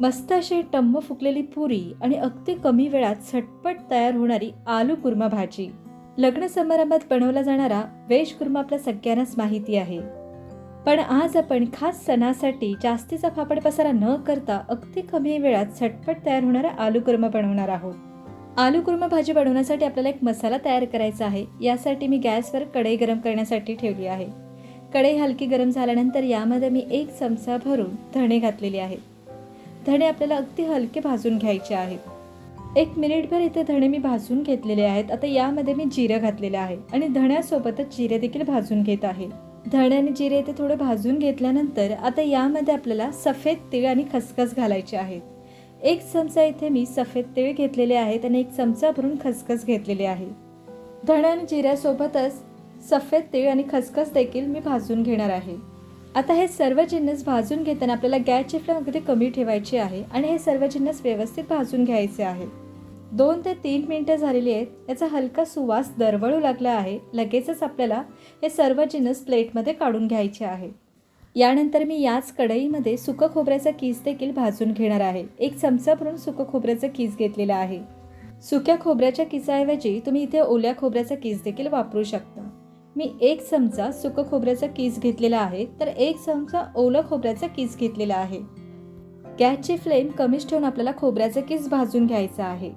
मस्त अशी टम्म फुकलेली पुरी आणि अगदी कमी वेळात झटपट तयार होणारी आलू कुर्मा भाजी. लग्न समारंभात बनवला जाणारा व्हेज कुर्मा आपल्या सगळ्यांनाच माहिती आहे. पण आज आपण खास सणासाठी जास्तीचा फापड पसारा न करता अगदी कमी वेळात झटपट तयार होणारा आलू कुर्मा बनवणार आहोत. आलू कुर्मा भाजी बनवण्यासाठी आपल्याला एक मसाला तयार करायचा आहे. यासाठी मी गॅसवर कढई गरम करण्यासाठी ठेवली आहे. कढई हलकी गरम झाल्यानंतर यामध्ये मी एक चमचा भरून धणे घातलेले आहेत. धणे आपल्याला अगदी हलके भाजून घ्यायचे आहेत. एक मिनिटभर इथे धणे मी भाजून घेतलेले आहेत. आता यामध्ये मी जिरं घातलेलं आहे आणि धण्यासोबतच जिरे देखील भाजून घेत आहे. धणे आणि जिरे इथे थोडे भाजून घेतल्यानंतर आता यामध्ये आपल्याला सफेद तीळ आणि खसखस घालायचे आहेत. एक चमचा इथे मी सफेद तीळ घेतलेले आहेत आणि एक चमचा भरून खसखस घेतलेले आहे. धणे आणि जिऱ्यासोबतच सफेद तीळ आणि खसखस देखील मी भाजून घेणार आहे. आता हे सर्व जिन्नस भाजून घेताना आपल्याला गॅसची फ्लेम अगदी कमी ठेवायची आहे आणि हे सर्व जिन्नस व्यवस्थित भाजून घ्यायचे आहे. दोन ते तीन मिनटं झालेली आहेत. याचा हलका सुवास दरवळू लागला आहे. लगेचच आपल्याला हे सर्व जिन्नस प्लेटमध्ये काढून घ्यायचे आहे. यानंतर मी याच कढईमध्ये सुकं खोबऱ्याचा कीस देखील भाजून घेणार आहे. एक चमचा भरून सुकं खोबऱ्याचा कीस घेतलेला आहे. सुक्या खोबऱ्याच्या किसाऐवजी तुम्ही इथे ओल्या खोबऱ्याचा कीस देखील वापरू शकता. मी एक चमचा सुकं खोबऱ्याचा कीस घेतलेला आहे तर एक चमचा ओलं खोबऱ्याचा कीस घेतलेला आहे. गॅसची फ्लेम कमीच ठेवून आपल्याला खोबऱ्याचा कीस भाजून घ्यायचा आहे.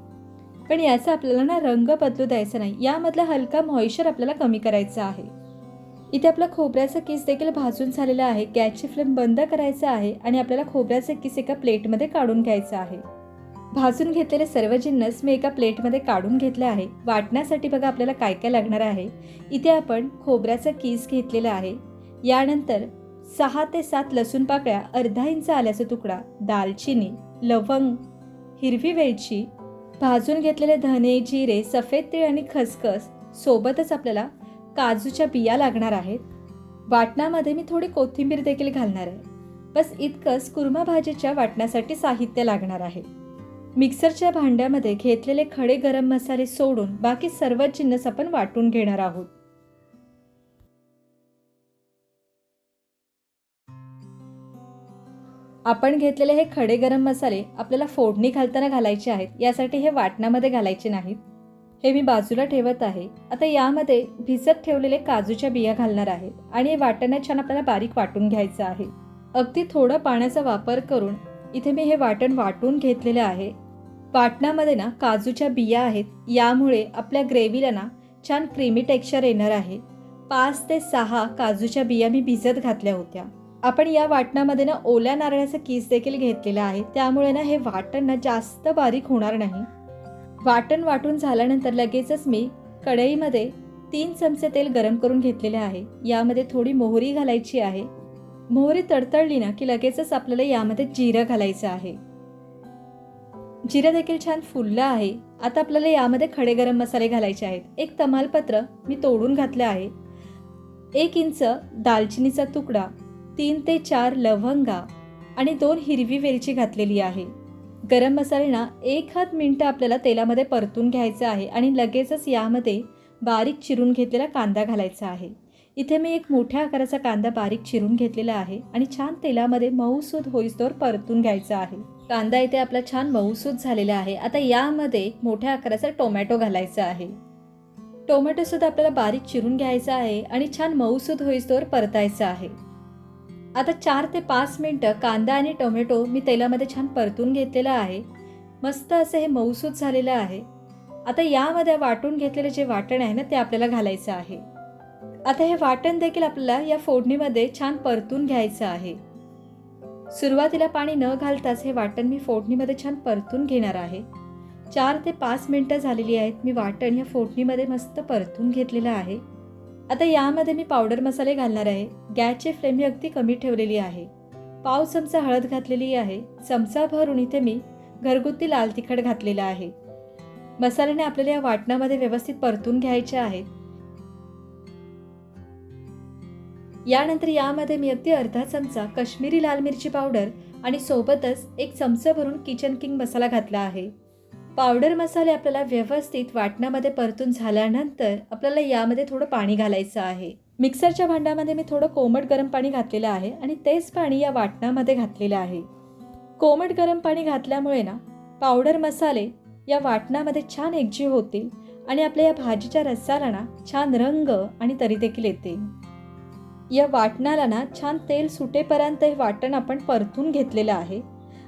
पण याचा आपल्याला ना रंग बदलू द्यायचा नाही यामधला हलका मॉइश्चर आपल्याला कमी करायचा आहे. इथे आपला खोबऱ्याचा किस देखील भाजून झालेला आहे गॅसची फ्लेम बंद करायचा आहे आणि आपल्याला खोबऱ्याचा किस एका प्लेटमध्ये काढून घ्यायचा आहे. भाजून घेतलेले सर्व जिन्नस मी एका प्लेटमध्ये काढून घेतले आहे. वाटण्यासाठी बघा आपल्याला काय काय लागणार आहे. इथे आपण खोबऱ्याचा किस घेतलेला आहे. यानंतर सहा ते सात लसूण पाकळ्या अर्धा इंच आल्याचा तुकडा दालचिनी लवंग हिरवी वेलची भाजून घेतलेले धने जिरे सफेद तीळ आणि खसखस सोबतच आपल्याला काजूच्या बिया लागणार आहेत. वाटणामध्ये मी थोडी कोथिंबीर देखील घालणार आहे. बस इतकंच कुर्मा भाजीच्या वाटण्यासाठी साहित्य लागणार आहे. मिक्सरच्या भांड्यामध्ये घेतलेले खडे गरम मसाले सोडून बाकी सर्व जिन्नस आपण वाटून घेणार आहोत. आपण घेतलेले हे खडे गरम मसाले आपल्याला फोडणी घालताना घालायचे आहेत. यासाठी हे वाटणामध्ये घालायचे नाहीत. हे मी बाजूला ठेवत आहे. आता यामध्ये भिजत ठेवलेले काजूच्या बिया घालणार आहे आणि हे वाटणं छान आपल्याला बारीक वाटून घ्यायचं आहे. अगदी थोडं पाण्याचा वापर करून इथे मी हे वाटण वाटून घेतलेलं आहे. वाटणामध्ये ना काजूच्या बिया आहेत. यामुळे आपल्या ग्रेव्हीला ना छान क्रीमी टेक्स्चर येणार आहे. पाच ते सहा काजूच्या बिया मी भिजत घातल्या होत्या. आपण या वाटणामध्ये ना ओल्या नारळाचा केस देखील घेतलेला आहे. त्यामुळे ना हे वाटण ना जास्त बारीक होणार नाही. वाटण वाटून झाल्यानंतर लगेचच मी कढईमध्ये तीन चमचे तेल गरम करून घेतलेले आहे. यामध्ये थोडी मोहरी घालायची आहे. मोहरी तडतडली ना की लगेचच आपल्याला यामध्ये जिरं घालायचं आहे. जिरं देखील छान फुललं आहे. आता आपल्याला यामध्ये खडे गरम मसाले घालायचे आहेत. एक तमालपत्र मी तोडून घातलं आहे. एक इंच दालचिनीचा तुकडा तीन ते चार लवंगा आणि दोन हिरवी वेलची घातलेली आहे. गरम मसाले ना एक हात मिनटं आपल्याला तेलामध्ये परतून घ्यायचं आहे आणि लगेचच यामध्ये बारीक चिरून घेतलेला कांदा घालायचा आहे. इथे मी एक मोठ्या आकाराचा कांदा बारीक चिरून घेतलेला आहे आणि छान तेलामध्ये मऊसूद होईस्तोवर परतून घ्यायचा आहे. कांदा इथे आपला छान मऊसूद झालेला आहे. आता यामध्ये मोठ्या आकाराचा टोमॅटो घालायचा आहे. टोमॅटो सुद्धा आपल्याला बारीक चिरून घ्यायचा आहे आणि छान मऊसूद होईस्तोवर परतायचा आहे. आता चार ते पाच मिनटं कांदा आणि टोमॅटो मी तेलामध्ये छान परतून घेतलेला आहे. मस्त असं हे मऊसूद झालेलं आहे. आता यामध्ये वाटून घेतलेलं जे वाटण आहे ना ते आपल्याला घालायचं आहे. आता हे वाटण देखील आपल्याला या फोडणीमध्ये छान परतून घ्यायचं आहे. सुरुवातीला पाणी न घालताच हे वाटण मी फोडणीमध्ये छान परतून घेणार आहे. चार ते पाच मिनटं झालेली आहेत मी वाटण या फोडणीमध्ये मस्त परतून घेतलेलं आहे. आता यामध्ये मी पावडर मसाले घालणार आहे. गॅसची फ्लेम मी अगदी कमी ठेवलेली आहे. पाव चमचा हळद घातलेली आहे. चमचा भरून इथे मी घरगुती लाल तिखट घातलेला आहे. मसाल्याने आपल्याला या वाटणामध्ये व्यवस्थित परतून घ्यायचे आहेत यानंतर यामध्ये मी अगदी अर्धा चमचा काश्मीरी लाल मिरची पावडर आणि सोबतच एक चमचा भरून किचन किंग मसाला घातला आहे. पावडर मसाले आपल्याला व्यवस्थित वाटणामध्ये परतून झाल्यानंतर आपल्याला यामध्ये थोडं पाणी घालायचं आहे. मिक्सरच्या भांड्यामध्ये मी थोडं कोमट गरम पाणी घातलेलं आहे आणि तेच पाणी या वाटणामध्ये घातलेलं आहे. कोमट गरम पाणी घातल्यामुळे ना पावडर मसाले या वाटणामध्ये छान एकजीव होतील आणि आपल्या या भाजीच्या रस्साला ना छान रंग आणि तरी देखील येते या वाटणाला ना छान तेल सुटेपर्यंत हे वाटण आपण परतून घेतलेलं आहे.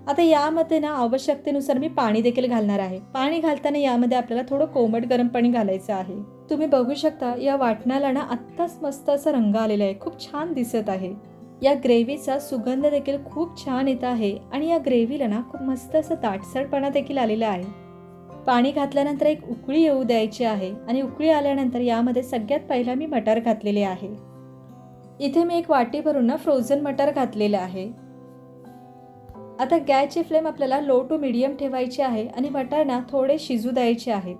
आता यामध्ये ना आवश्यकतेनुसार मी पाणी देखील घालणार आहे. पाणी घालताना यामध्ये आपल्याला थोडं कोमट गरम पाणी घालायचं आहे. तुम्ही बघू शकता या वाटणाला ना आत्ताच मस्त असा रंग आलेला आहे. खूप छान दिसत आहे. या ग्रेव्हीचा सुगंध देखील खूप छान येत आहे आणि या ग्रेव्हीला ना खूप मस्त असं दाटसरपणा देखील आलेला आहे. पाणी घातल्यानंतर एक उकळी येऊ द्यायची आहे आणि उकळी आल्यानंतर यामध्ये सगळ्यात पहिला मी मटार घातलेले आहे. इथे मी एक वाटी भरून ना फ्रोझन मटार घातलेलं आहे. आता गॅसची फ्लेम आपल्याला लो टू मिडियम ठेवायची आहे आणि मटार ना थोडे शिजू द्यायचे आहेत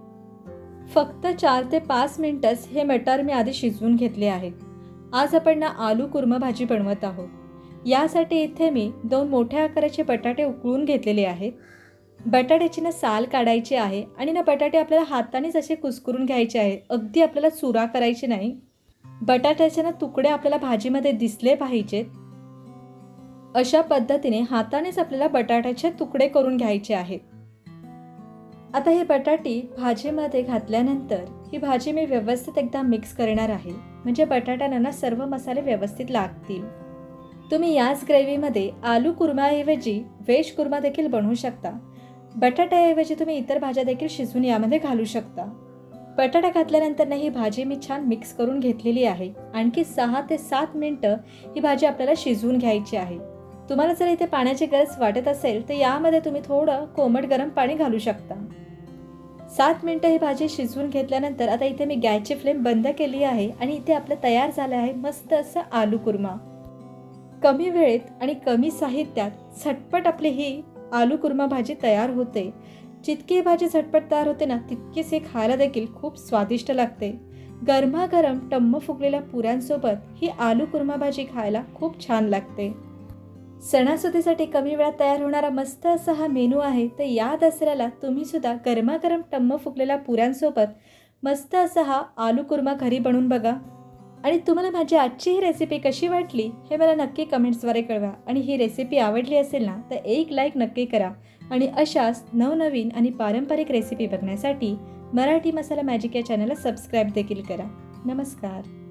फक्त चार ते पाच मिनटंच हे मटार मी आधी शिजवून घेतले आहेत आज आपण ना आलू कुर्मा भाजी बनवत आहोत. यासाठी इथे मी दोन मोठ्या आकाराचे बटाटे उकळून घेतलेले आहेत. बटाट्याची ना साल काढायची आहे आणि ना बटाटे आपल्याला हातानेच असे कुस्करून घ्यायचे आहे अगदी आपल्याला चुरा करायची नाही. बटाट्याचे ना तुकडे आपल्याला भाजीमध्ये दिसले पाहिजेत. अशा पद्धतीने हातानेच आपल्याला बटाट्याचे तुकडे करून घ्यायचे आहेत. आता हे बटाटी भाजीमध्ये घातल्यानंतर ही भाजी मी व्यवस्थित एकदा मिक्स करणार आहे. म्हणजे बटाट्यांना सर्व मसाले व्यवस्थित लागतील. तुम्ही याच ग्रेव्हीमध्ये आलू कुर्माऐवजी व्हेज कुर्मा देखील बनवू शकता. बटाट्याऐवजी तुम्ही इतर भाज्या देखील शिजून यामध्ये घालू शकता. बटाटा घातल्यानंतर ना ही भाजी मी छान मिक्स करून घेतलेली आहे. आणखी सहा ते सात मिनटं ही भाजी आपल्याला शिजवून घ्यायची आहे. तुम्हाला जर इथे पाण्याची गरज वाटत असेल तर यामध्ये तुम्ही थोडं कोमट गरम पाणी घालू शकता. सात मिनटं ही भाजी शिजवून घेतल्यानंतर आता इथे मी गॅसची फ्लेम बंद केली आहे आणि इथे आपलं तयार झालं आहे मस्त असं आलू कुर्मा. कमी वेळेत आणि कमी साहित्यात झटपट आपली ही आलू कुर्मा भाजी तयार होते. जितकी भाजी झटपट तयार होते ना तितकीच हे खायला देखील खूप स्वादिष्ट लागते. गरमागरम टम्म फुगलेल्या पुऱ्यांसोबत ही आलू कुर्मा भाजी खायला खूप छान लागते. सणासुदीसाठी कमी वेळात तयार होणारा मस्त असा हा मेनू आहे तर या दसऱ्याला तुम्ही सुद्धा गरमागरम टम्म फुगलेल्या पुऱ्यांसोबत मस्त असा हा आलू कुर्मा घरी बनवून बघा. आणि तुम्हाला माझी आजची ही रेसिपी कशी वाटली हे मला नक्की कमेंट्सद्वारे कळवा. आणि ही रेसिपी आवडली असेल ना तर एक लाईक नक्की करा. आणि अशाच नवनवीन आणि पारंपरिक रेसिपी बघण्यासाठी मराठी मसाला मॅजिक या चॅनलला सबस्क्राईब देखील करा. नमस्कार.